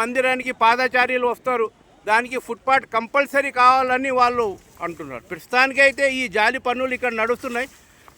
మందిరానికి పాదచార్యులు వస్తారు. దానికి ఫుట్పాత్ కంపల్సరీ కావాలని వాళ్ళు అంటున్నారు. ప్రస్తుతానికైతే ఈ జాలి పనులు ఇక్కడ నడుస్తున్నాయి.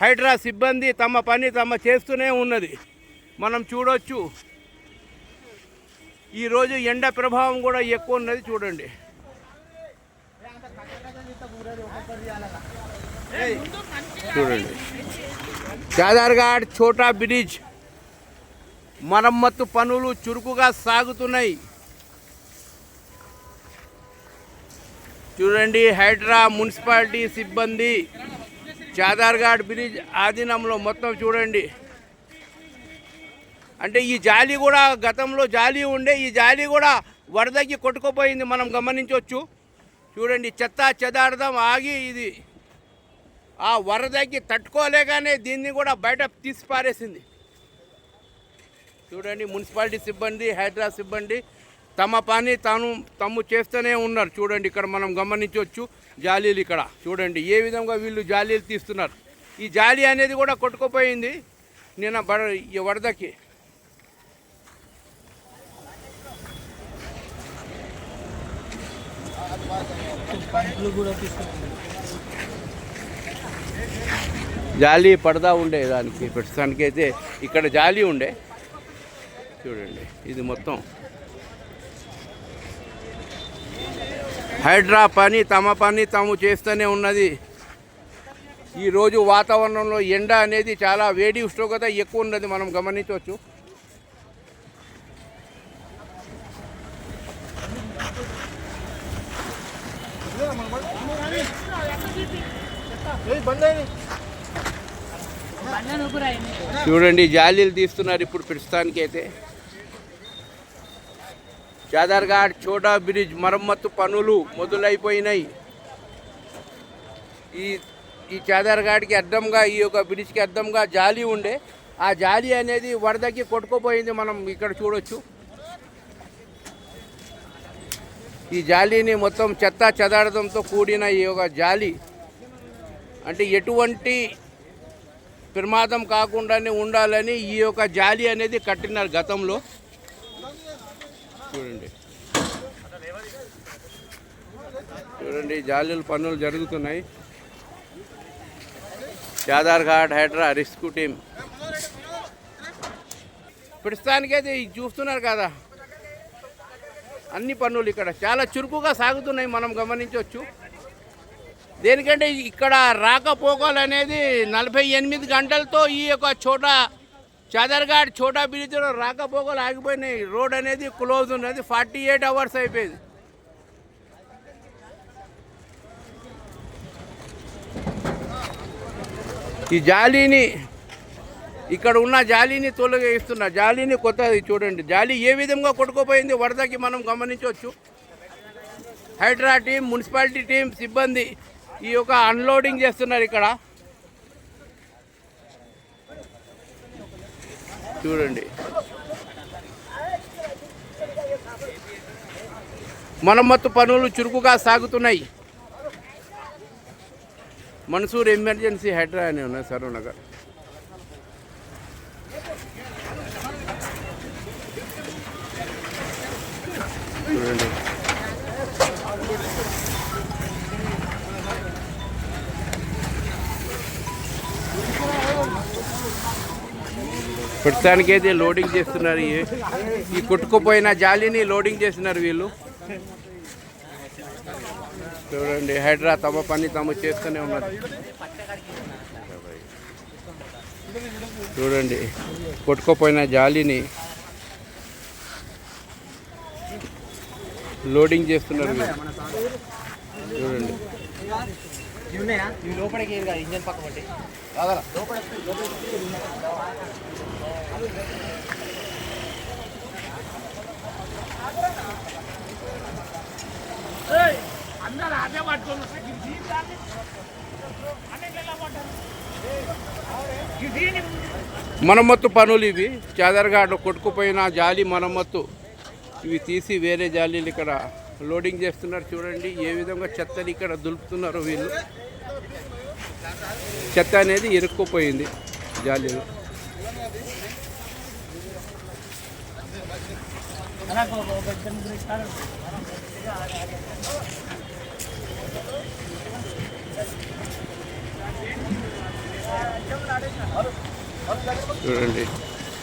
హైడ్రా సిబ్బంది తమ పని తమ చేస్తూనే ఉన్నది. మనం చూడొచ్చు. ఈరోజు ఎండ ప్రభావం కూడా ఎక్కువ ఉన్నది చూడండి. చూడండి. చాదార్ఘాట్ ఛోటా బ్రిడ్జ్ మరమ్మత్తు పనులు చురుకుగా సాగుతున్నాయి. చూడండి హైడ్రా మున్సిపాలిటీ సిబ్బంది చాదార్ఘాట్ బ్రిడ్జ్ ఆధీనంలో మొత్తం చూడండి. అంటే ఈ జాలి కూడా గతంలో జాలి ఉండే ఈ జాలి కూడా వరదకి కొట్టుకుపోయింది మనం గమనించవచ్చు. చూడండి చెత్త చెదార్థం ఆగి ఇది ఆ వరదకి తట్టుకోలేగానే దీన్ని కూడా బయట తీసి పారేసింది చూడండి మున్సిపాలిటీ సిబ్బంది హైడ్రా సిబ్బంది తమ పని తాను తమ్ము చేస్తూనే ఉన్నారు. చూడండి ఇక్కడ మనం గమనించవచ్చు జాలీలు ఇక్కడ. చూడండి ఏ విధంగా వీళ్ళు జాలీలు తీస్తున్నారు. ఈ జాలి అనేది కూడా కొట్టుకుపోయింది నిన్న బడ ఈ వరదకి. జాలి పడదా ఉండే దానికి ప్రస్తుతానికి అయితే ఇక్కడ జాలి ఉండే. చూడండి ఇది మొత్తం. హైడ్రా పని తమ పని తాము చేస్తూనే ఉన్నది. ఈరోజు వాతావరణంలో ఎండ అనేది చాలా వేడి ఉష్ణోగ్రత ఎక్కువ ఉన్నది మనం గమనించవచ్చు. చూడండి జాలీలు తీస్తున్నారు ఇప్పుడు ప్రస్తుతానికైతే. చాదర్ఘాట్ చోటా బ్రిడ్జ్ మరమ్మత్తు పనులు మొదలైపోయినాయి. ఈ ఈ చాదర్ఘాట్కి అడ్డంగా ఈ యొక్క బ్రిడ్జ్కి అడ్డంగా జాలి ఉండే. ఆ జాలి అనేది వరదకి కొట్టుకుపోయింది మనం ఇక్కడ చూడొచ్చు. ఈ జాలీని మొత్తం చెత్త చెదాడడంతో కూడిన ఈ యొక్క జాలి. అంటే ఎటువంటి ప్రమాదం కాకుండానే ఉండాలని ఈ యొక్క జాలి అనేది కట్టినారు గతంలో. చూడండి. చూడండి జాలీల పనులు జరుగుతున్నాయి. చాదార్ఘాట్ హైడ్రా రెస్క్యూ టీం ప్రస్తుతానికైతే ఇది చూస్తున్నారు కదా అన్ని పనులు ఇక్కడ చాలా చురుకుగా సాగుతున్నాయి మనం గమనించవచ్చు. దేనికంటే ఇక్కడ రాకపోకలు అనేది నలభై ఎనిమిది గంటలతో ఈ యొక్క చోట చాదర్ఘాట్ చోటా బ్రిడ్జ్లో రాకపోకలు ఆగిపోయినాయి. రోడ్ అనేది క్లోజ్ ఉన్నది. ఫార్టీ ఎయిట్ అవర్స్ అయిపోయింది. ఈ జాలీని ఇక్కడ ఉన్న జాలీని తొలగిస్తున్నారు జాలీని కొత్తది చూడండి. జాలి ఏ విధంగా కొట్టుకుపోయింది వరదకి మనం గమనించవచ్చు. హైడ్రా టీం మున్సిపాలిటీ టీం సిబ్బంది ఈ యొక్క అన్లోడింగ్ చేస్తున్నారు ఇక్కడ. చూడండి. మరమ్మత్తు పనులు చురుకుగా సాగుతున్నాయి. మన్సూర్ ఎమర్జెన్సీ హైడ్రా అని ఉన్నాయి సరూర్ నగర్ చూడండి. ప్రస్తుతానికైతే లోడింగ్ చేస్తున్నారు ఈ- కొట్టుకుపోయిన జాలిని లోడింగ్ చేస్తున్నారు వీళ్ళు. చూడండి హైడ్రా తమ పని తాము చేస్తూనే ఉన్నారు. చూడండి కొట్టుకుపోయిన జాలిని లోడింగ్ చేస్తున్నారు వీళ్ళు. చూడండి. ఉన్నాయా? ఇవి లోపలికి ఏం కాదు ఇంజన్ పక్క పట్టి. మరమ్మత్తు పనులు ఇవి. చాదర్ఘాట్ కొట్టుకుపోయిన జాలి మరమ్మత్తు. ఇవి తీసి వేరే జాలీలు ఇక్కడ లోడింగ్ చేస్తున్నారు చూడండి ఏ విధంగా చెత్తని ఇక్కడ దులుపుతున్నారు వీళ్ళు. చెత్త అనేది ఇరుక్కుపోయింది జాలీలో. చూడండి.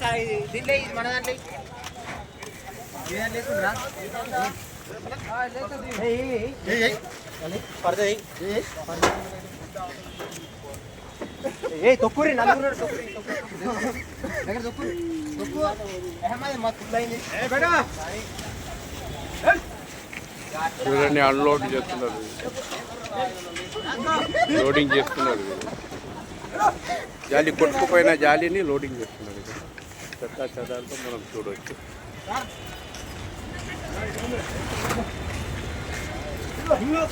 సార్ దీంట్లో. ఇది మన దాంట్లో ఏ తొక్కురి నలుగురు దగ్గర తొక్కు అహ్మద్ చూడండి అన్లోడ్ చేస్తున్నారు. లోడింగ్ చేస్తున్నారు. జాలి కొట్టుకుపోయిన జాలిని లోడింగ్ చేస్తున్నారు. ఇక్కడ చెత్త చెదాలతో మనం చూడవచ్చు ఇదిగో, ఇదిగో.